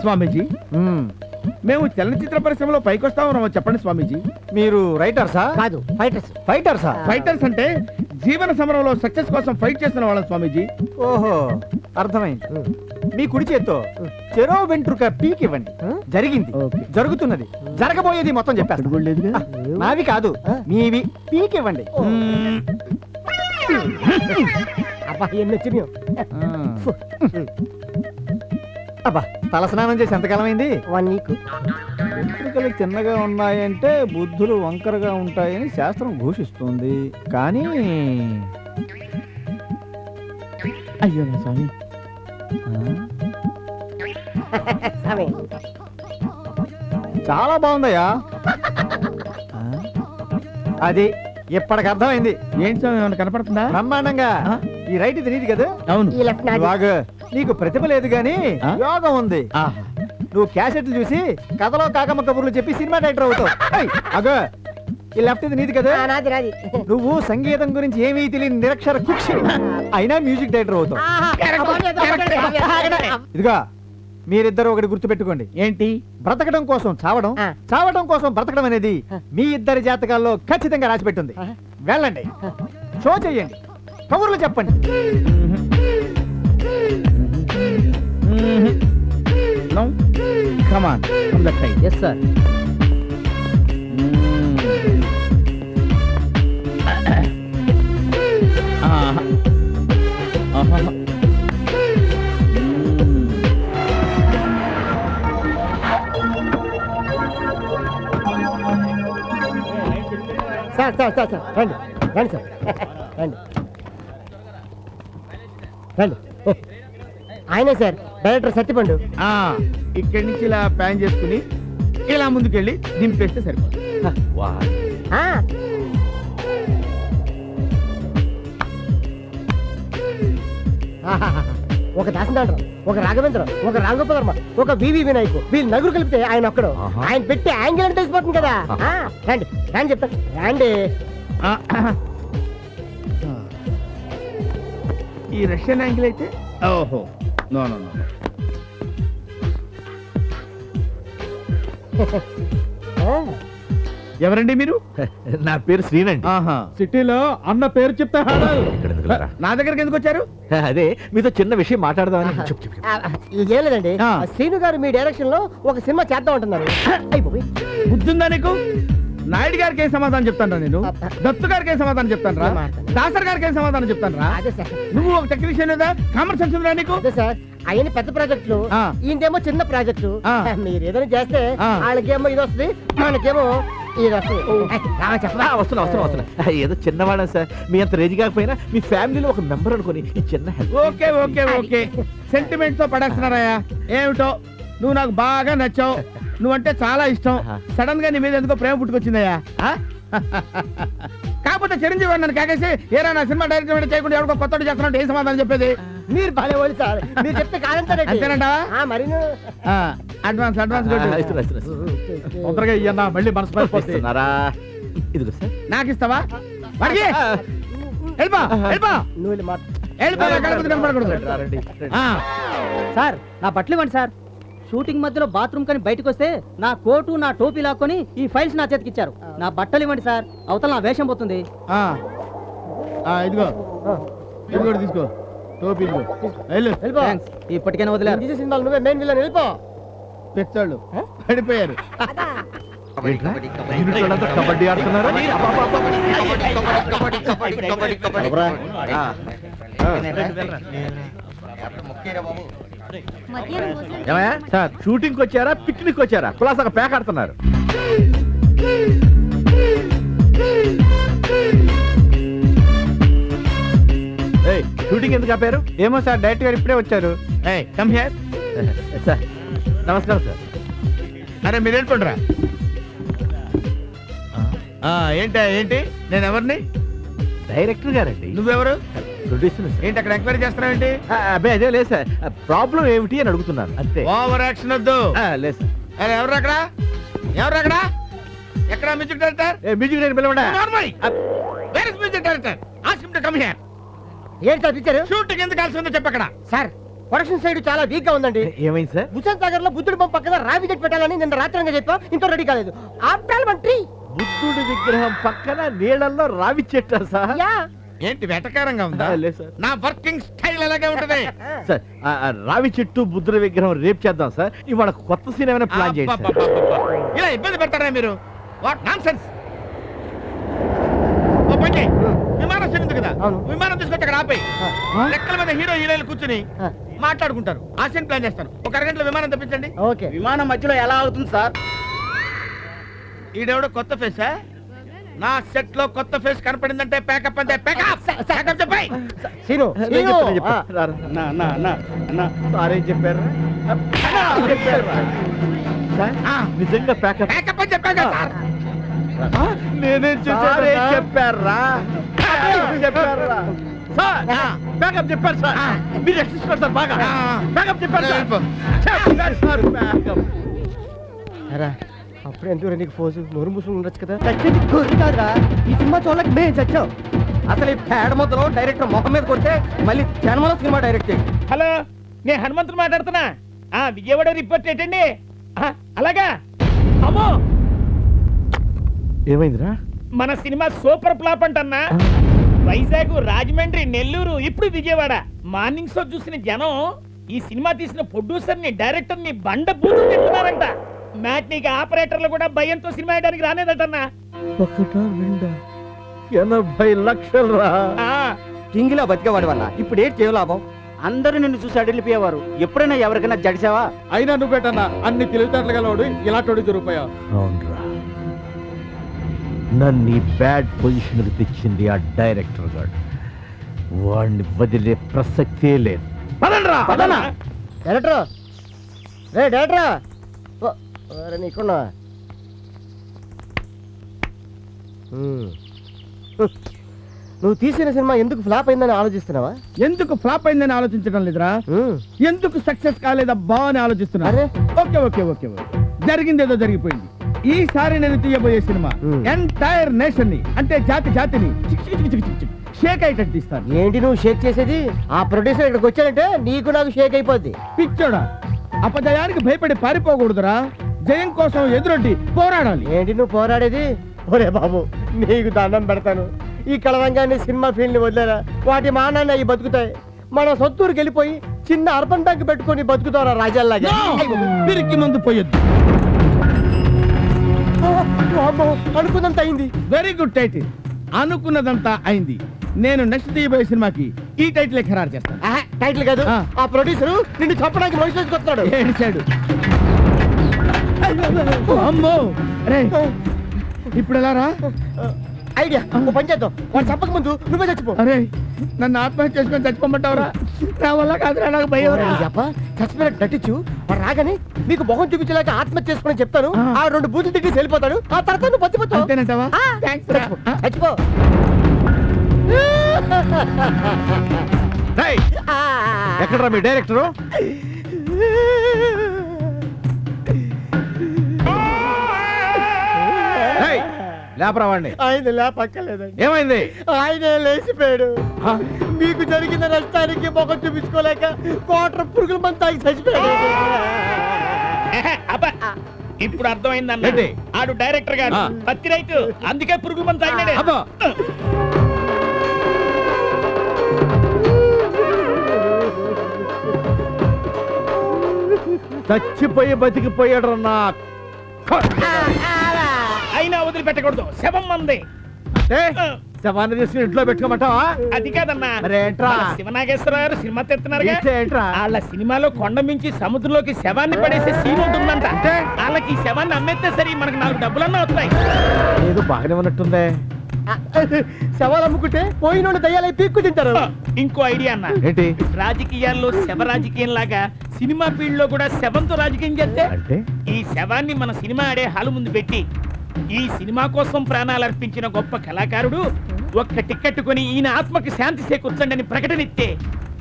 స్వామీజీ. మ్మ్. చలనచిత్ర పరిశ్రమలో పైకొస్తా ఉన్నామో చెప్పండి స్వామీజీ. మీరు రైటర్సా? కాదు ఫైటర్స్. ఫైటర్సా? ఫైటర్స్ అంటే జీవన సమరంలో సక్సెస్ కోసం ఫైట్ చేస్తున్న వాళ్ళం స్వామీజీ. ఓహో అర్థమైంది. మీ కుడి చేత్తో చెరో వెంట్రుక పీక్ ఇవ్వండి జరిగింది. జరుగుతున్నది. జరగబోయేది మొత్తం లేదుగా నావి కాదు మీవి. పీక్ ఇవ్వండి. అబ్బా ఎన్ని వచ్చినాయో అబ్బా తలస్నానం చేసి ఎంతకాలం అయింది వన్ వీక్. వెంట్రుకలు చిన్నగా ఉన్నాయంటే బుద్ధులు వంకరగా ఉంటాయని శాస్త్రం ఘోషిస్తుంది. కానీ అయ్యో నా స్వామి. చాలా బాగుందయ్యా. ఆ, అది ఇప్పటికి అర్థమైంది. ఏంటి స్వామి ఏమైనా కనపడుతుందా? బ్రహ్మాండంగా. ఆ? ఈ రైట్ ఇది నీది కదా? అవును. ఈ లెఫ్ట్ నాది. బాగా నీకు ప్రతిభ లేదు గాని? యోగం ఉంది. ఆహా. నువ్వు క్యాసెట్లు చూసి కథలో కాకమ్మ కబుర్లు చెప్పి సినిమా డైరెక్టర్ అవుతావు. ఏయ్, అగో ఈ లెఫ్ట్ ఇది నీది కదా? ఆ, నాది నాది. నువ్వు సంగీతం గురించి ఏమీ తెలియని నిరక్షర కుక్షి అయినా మ్యూజిక్ డైరెక్టర్ అవుతావు. ఇదిగా మీరిద్దరు ఒకటి గుర్తుపెట్టుకోండి. ఏంటి? బ్రతకడం కోసం చావడం. చావడం కోసం బ్రతకడం అనేది మీ ఇద్దరి జాతకాల్లో ఖచ్చితంగా రాసిపెట్టుంది. వెళ్ళండి. షో చెయ్యండి. కబుర్లు చెప్పండి. Come on come that side yes sir sir sir sir sir రండి. రండి సార్ రండి. రండి. ఆయనే సార్ డైరెక్టర్ సత్యపండు ఇక్కడి నుంచి ఇలా ప్యాన్ చేసుకుని ఇలా ముందుకెళ్ళి దింపేస్తే సరిపోతుంది. ఆ. ఒక దాసనాథరావు ఒక రాఘవేంద్ర ఒక రాఘోపధర్మ ఒక వివి వినాయకు వీళ్ళు నలుగురు కలిపితే ఆయన ఒక్కడు. ఆయన పెట్టి యాంగిల్ అంటే తెలిసిపోతుంది కదా. ఆ, రండి రండి చెప్తాను రండి. ఆ, ఈ రష్యన్ యాంగిల్ అయితే ఓహో. నో నో నో ఆ, ఎవరండి మీరు? నా పేరు శ్రీనండి ఆహా. సిటీలో అన్న పేరు చెప్తే ఇక్కడ ఎందుకు లేరా? నా దగ్గరికి ఎందుకు వచ్చారు? అదే మీతో చిన్న విషయం మాట్లాడదామని. చెప్పు చెప్పు చెప్పు. ఆ, ఏం లేదండి. ఆ. శ్రీను గారు మీ డైరెక్షన్లో ఒక సినిమా చేద్దాం అంటున్నారు. అయిపోయి. బుద్ధుందా నీకు? నాయుడు గారికి ఏం సమాధానం చెప్తాను నేను. దత్తు గారికి ఏం సమాధానం చెప్తాను రా. దాసర్ గారికి ఏం సమాధానం చెప్తాను రా నువ్వు ఒక టెక్నీషియన్ లేదా సెన్స్ ఉందా నీకు? ఆయన పెద్ద ప్రాజెక్టులు. ఈయనదేమో చిన్న ప్రాజెక్టు. మీరు ఏదైనా చేస్తే. వాళ్ళకేమో ఇది వస్తుంది మనకేమో వస్తున్నా వస్తున్నా వస్తున్నా ఏదో చిన్నవాడా సార్. మీ అంత రేజ్ కాకపోయినా మీ ఫ్యామిలీలో ఒక మెంబర్ అనుకుని ఈ చిన్న హెల్ప్ ఓకే ఓకే ఓకే. సెంటిమెంట్తో పడేస్తున్నారయ్యా. ఏమిటో? నువ్వు నాకు బాగా నచ్చావు. నువ్వంటే చాలా ఇష్టం. సడన్గా నీ మీద ఎందుకో ప్రేమ పుట్టుకొచ్చిందయ్యా? ఆ? కాకపోతే చిరంజీవి వాడు నన్ను కాకేసి ఏరా నా సినిమా డైరెక్టర్ చేయకుండా ఎవరికో కొత్త చేస్తున్నట్టు ఏం సమాధానం చెప్పేది? మీరు భలే వాళ్ళు సార్. మీరు చెప్తే? ఆ, మరి నువ్వు- ఆ, అడ్వాన్స్ అడ్వాన్స్. తొందరగా ఇయ్యన్నా మళ్ళీ మనసు ఇదిగో సార్. నాకు ఇస్తావా? వెళ్ళిపో వెళ్ళిపో. నువ్వు వెళ్ళిపో. ఆ, సార్ నా బట్టలు ఇవ్వండి సార్. షూటింగ్ మధ్యలో బాత్రూమ్ కని బయటకు వస్తే నా కోటు నా టోపీ లాక్కొని ఈ ఫైల్స్ నా చేతికి ఇచ్చారు నా బట్టలు ఇవ్వండి సార్. అవతల నా వేషం పోతుంది. ఆ. ఆ, ఇదిగో. ఇది కూడా తీసుకో. టోపీ ఇదిగో. ఇప్పటికైనా నువ్వే మెయిన్ విలన్ వెళ్ళిపో. పెచ్చాళ్ళు పడిపోయారు. కబడ్డీ ఆడుతున్నారా? ఎవరా? ఆ, ఏమయ్యా? సార్ షూటింగ్ వచ్చారా? పిక్నిక్ వచ్చారా? కులాసాగా పేక ఆడుతున్నారు ఏయ్, షూటింగ్ ఎందుకు ఆపారు? ఏమో సార్ డైరెక్ట్ గారు ఇప్పుడే వచ్చారు. ఏయ్ కమ్ హియర్ సార్ నమస్కారం సార్. అరే మీరు వెళ్ళిపోండిరా. ఆ, ఏంటి ఏంటి? నేను ఎవరిని? డైరెక్టర్ గారండి. నువ్వెవరు? ఏంటి అక్కడ ఎంక్వైరీ చేస్తున్నావేంటి? ఆ, అబ్బే అదే లేదు సార్. ప్రాబ్లం ఏమిటి అని అడుగుతున్నాను. అంతే. ఓవర్ యాక్షన్ వద్దు. ఆ, లేదు సార్. ఎవరు అక్కడ? ఎవరు అక్కడ? ఎక్కడ మ్యూజిక్ డైరెక్టర్ ఏ, music director పిలవండా? Normal where is music director ask him to come here ఏంటి సార్ పిక్చర్ షూటింగ్ ఎందుకు కలిసి ఉందో చెప్పక్కడ సార్ ప్రొడక్షన్ సైడ్ చాలా వీక్గా ఉందండి. ఏమైంది సార్? భుజన్ సాగర్లో బుద్ధుడి బొమ్మ పక్కన రావి చెట్టు పెట్టాలని నిన్న రాత్రి చెప్పా. ఇంత రెడీ కాలేదు. ఆఫ్టర్ వన్ ట్రీ బుద్ధుడి విగ్రహం పక్కన నీళ్ళల్లో రావి చెట్టా సార్. యా. ఏంటి వెటకారంగా ఉందా? ఆ, లేదు సార్. నా వర్కింగ్ స్టైల్ అలాగే ఉంటది? సార్ ఆ, ఆ రావి చెట్టు బుద్ధుడి విగ్రహం రేపు చేద్దాం సార్. ఇవాళ కొత్త సీన్ ఏమైనా ప్లాన్ చేయండి సార్. అబ్బబ్బబ్బబ్బ. ఇలా ఇబ్బంది పెడతారా మీరు? వాట్ నాన్ సెన్స్ విమానం చెందింది కదా. అవును. విమానం తీసుకొచ్చి అక్కడ ఆపేయి. ఆ. లెక్కల మీద హీరో హీరోయిన్లు కూర్చుని ఆ. మాట్లాడుకుంటారు. ఆ సీన్ ప్లాన్ చేస్తాను. ఒక అరగంటలో విమానం తెప్పించండి. ఓకే. విమానం మధ్యలో ఎలా అవుతుంది సార్? ఈడెవడో కొత్త ఫేసా నా సెట్లో కొత్త ఫేస్ కనపడిందంటే ప్యాకప్ అంతే. ప్యాకప్ ప్యాకప్ చెప్పాయి సీను. అన్నా అన్నా అన్నా అన్నా సార్ చెప్పారు? నిజంగా ప్యాకప్ ప్యాకప్ అని చెప్పాను కదా సార్. నేనే ఏం చెప్పారా? చెప్పారా? సార్ బ్యాకప్ చెప్పారు సార్. మీరు రక్షిస్తున్నారు సార్ బాగా. బ్యాకప్ చెప్పారు సార్. చెప్పారు సార్ బ్యాకప్ అప్పుడు ఎందుకు నీకు ఫోజు నోరు మూసుకుని ఉండొచ్చు కదా. చచ్చింది గొర్రె కాదురా. ఈ సినిమా చూడలేక మేము చచ్చాం. అసలు ఈ పేడ ముద్దలో డైరెక్టర్ మొహం మీద కొడితే మళ్ళీ జన్మలో సినిమా డైరెక్ట్ చేయి. హలో నేను హనుమంతుడు మాట్లాడుతున్నా. ఆ విజయవాడ రిపోర్ట్ ఏంటండి? ఆ, అలాగా? అమ్మో! ఏమైందిరా? మన సినిమా సూపర్ ఫ్లాప్ అంటన్నా. వైజాగ్ రాజమండ్రి నెల్లూరు ఇప్పుడు విజయవాడ. మార్నింగ్ షో చూసిన జనం ఈ సినిమా తీసిన ప్రొడ్యూసర్ని డైరెక్టర్ని బండ బూతు తింటున్నారంట. మ్యాట్నీకి ఆపరేటర్లు కూడా భయంతో సినిమా వేయడానికి రానేదటన్నా ఒకటా రెండా? ఎనభై లక్షలు రా ఆ, కింగిలా బతికేవాడు వల్ల. ఇప్పుడు ఏంటి చేయ లాభం? అందరూ నిన్ను చూసి అడిగిపోయేవారు. ఎప్పుడైనా ఎవరికైనా జడిసావా అయినా నువ్వు పెట్టన్నా అన్ని తెలివితేటలు గలవాడు ఇలాంటి దొరికిపోయావు. అవునరా. నన్ను ఈ బ్యాడ్ పొజిషన్కి తెచ్చింది ఆ డైరెక్టర్ గాడు. వాడిని వదిలే ప్రసక్తే లేదు. పదండ్రా! పదనా డైరెక్టర్! రే డైరెక్టర్! ఒరే నీకున్నా. నువ్వు తీసిన సినిమా ఎందుకు ఫ్లాప్ అయిందని ఆలోచిస్తున్నావా? ఎందుకు ఫ్లాప్ అయిందని ఆలోచించడం లేదురా. ఎందుకు సక్సెస్ కాలేదబ్బా అని ఆలోచిస్తున్నా. Okay okay okay okay. జరిగిందేదో జరిగిపోయింది. ఈసారి నేను తీయబోయే సినిమా. ఎంటైర్ నేషన్ని అంటే జాతి జాతిని షేక్ అయ్యేటట్టు తీస్తాను ఏంటి నువ్వు షేక్ చేసేది? ఆ ప్రొడ్యూసర్ ఇక్కడికి వచ్చాడంటే నీకు నాకు షేక్ అయిపోద్ది. పిచ్చోడా అపజయానికి భయపడి పారిపోకూడదురా. జయం కోసం ఎదురొడ్డి పోరాడాలి. ఏంటి నువ్వు పోరాడేది? ఒరే బాబు నీకు దండం పెడతాను. ఈ కళరంగాన్ని సినిమా ఫీల్డ్ని వదిలేరా? వాటి మానాన్ని అవి బతుకుతాయి. మన సొత్తూరుకి వెళ్ళిపోయి చిన్న అర్బన్ బ్యాంక్ పెట్టుకొని బతుకుతారా రాజాల్లాగా. పిరికి మందు పోయొద్దు. అనుకున్నంత అయింది. వెరీ గుడ్ టైటిల్ అనుకున్నదంతా అయింది. నేను నెక్స్ట్ తీయబోయే సినిమాకి ఈ టైటిల్ ఖరారు చేస్తాను. ఆహా, టైటిల్ కాదు. ఆ. ఆ ప్రొడ్యూసర్ నిన్ను చంపడానికి మనిషి వస్తున్నాడు ఏడిచాడు. అమ్మో! రే ఇప్పుడు ఎలా రా? ఐడియా ఓ పని చేద్దాం. వాడు చంపక ముందు నువ్వే చచ్చిపో. అరే నన్ను ఆత్మహత్య చేసుకొని చచ్చిపోమంటావురా? నా వల్ల కాదురా నాకు భయం. చెప్ప చచ్చిపోయినట్టు నటించు. వాడు రాగానే నీకు మొహం చూపించలేక ఆత్మహత్య చేసుకుని చెప్తాను. ఆ. రెండు బూతులు తిట్టి వెళ్ళిపోతాడు. ఆ తర్వాత నువ్వు బతిపోతావు అంతేనంటావా. చచ్చిపో. ఎక్కడ్రా మీ డైరెక్టరు? లేపరా వాడిని ఆయన లేపక్కలేదండి ఏమైంది? ఆయనే లేచిపోయాడు. మీకు జరిగిన నష్టానికి మొఖం చూపించుకోలేక కోట్ర పురుగుల మంది తాగి చచ్చిపోయాడు. ఇప్పుడు అర్థమైందన్న. ఏంటి? ఆడు డైరెక్టర్ గారు. పత్తి రైతు. అందుకే పురుగుల మంది తాగినాడే. చచ్చిపోయి బతికిపోయాడు నా వదిలిపెట్టకూడదు. శవం మంది. శవాన్ని తీసుకుని ఇంట్లో పెట్టుకోమంటావా? అది కాదన్నా ఏంట్రా? శివనాగేశ్వర గారు సినిమా తెస్తున్నారుగా. తీస్తే ఏంట్రా? వాళ్ళ సినిమాలో కొండ మించి సముద్రంలోకి శవాన్ని పడేసే సీన్ ఉంటుందంట. అంటే? వాళ్ళకి ఈ శవాన్ని అమ్మేస్తే సరి మనకు నాలుగు డబ్బులన్నా వస్తాయి. ఏదో బాగానే ఉన్నట్టుందే. శవాలు అమ్ముకుంటే పోయిన దయ్యాలై పీక్కు తింటారు. ఇంకో ఐడియా అన్న. ఏంటి? రాజకీయాల్లో శవ రాజకీయం లాగా సినిమా ఫీల్డ్లో కూడా శవంతో రాజకీయం చేస్తే ఈ శవాన్ని మన సినిమా ఆడే హాలు ముందు పెట్టి ఈ సినిమా కోసం ప్రాణాలు అర్పించిన గొప్ప కళాకారుడు ఒక్క టికెట్ కొని ఈయన ఆత్మకి శాంతి చేకూర్చండి అని ప్రకటన ఇస్తే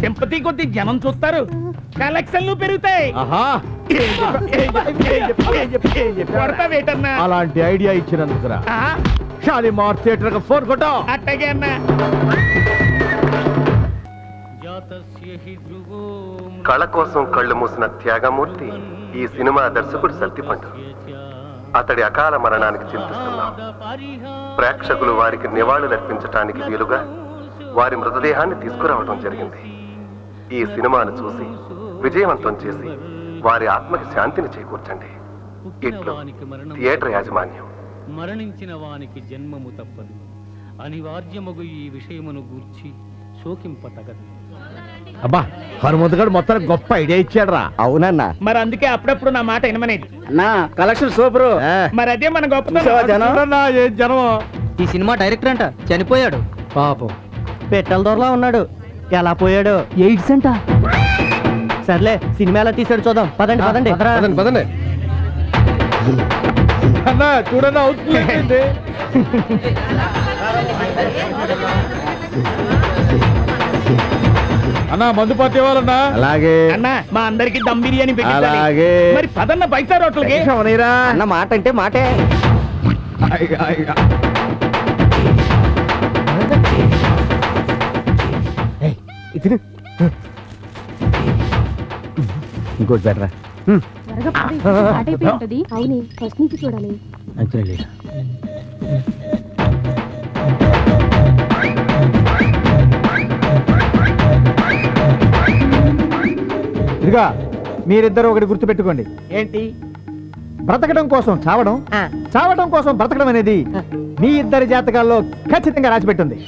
సింపతి కొద్ది జనం చూస్తారు. కలెక్షన్లు పెరుగుతాయి. అలాంటి ఐడియా ఇచ్చినందుకురా. ఆ, షాలిమార్ థియేటర్ ఫోన్ కొట్టా. అట్టగే అన్నా. కళ కోసం కళ్ళు మూసిన త్యాగమూర్తి ఈ సినిమా దర్శకుడు సత్తిపండు అతడి అకాల మరణానికి చింతిస్తున్నాం. ప్రేక్షకులు వారికి నివాళులర్పించటానికి వీలుగా వారి మృతదేహాన్ని తీసుకురావడం జరిగింది. ఈ సినిమాను చూసి విజయవంతం చేసి వారి ఆత్మకి శాంతిని చేకూర్చండి. ఇట్లు థియేటర్ యాజమాన్యం. మరణించిన వానికి జన్మము తప్పదు. అనివార్యమగు ఈ విషయమును గూర్చి శోకింపతగదు అబ్బా హనుమంతుగాడు మొత్తానికి గొప్ప ఐడియా ఇచ్చాడు రా అవునన్నా. మరి అందుకే అప్పుడప్పుడు నా మాట వినమనేది. నా కలెక్షన్ సూపర్. మరి అదే మన గొప్పతనం ఏం జనం ఈ సినిమా డైరెక్టర్ అంట చనిపోయాడు. పాపం. పెట్టెల దొరలా ఉన్నాడు. ఎలా పోయాడు? ఎయిడ్స్ అంట. సర్లే సినిమా ఎలా తీసాడు చూద్దాం. పదండి పదండి. పదండి అన్నా చూడన్నా అవుతుంది అన్నా మందు పార్టీ వాళ్ళన్నా? అలాగే. అన్న మా అందరికి దమ్ బిర్యానీ పెట్టించాలి. అలాగే. మరి పదన్న బయట రోట్లకి? అన్న మాట అంటే మాటే. ఇంకోటి బెటరా? త్వరగా పద, ఇప్పుడు స్టార్ట్ అయిపోయి ఉంటది అవునే ఫస్ట్ నుంచి చూడాలి. ఇదిగా మీరిద్దరు ఒకటి గుర్తుపెట్టుకోండి. ఏంటి? బ్రతకడం కోసం చావడం చావడం కోసం బ్రతకడం అనేది మీ ఇద్దరి జాతకాల్లో ఖచ్చితంగా రాసిపెట్టుంది.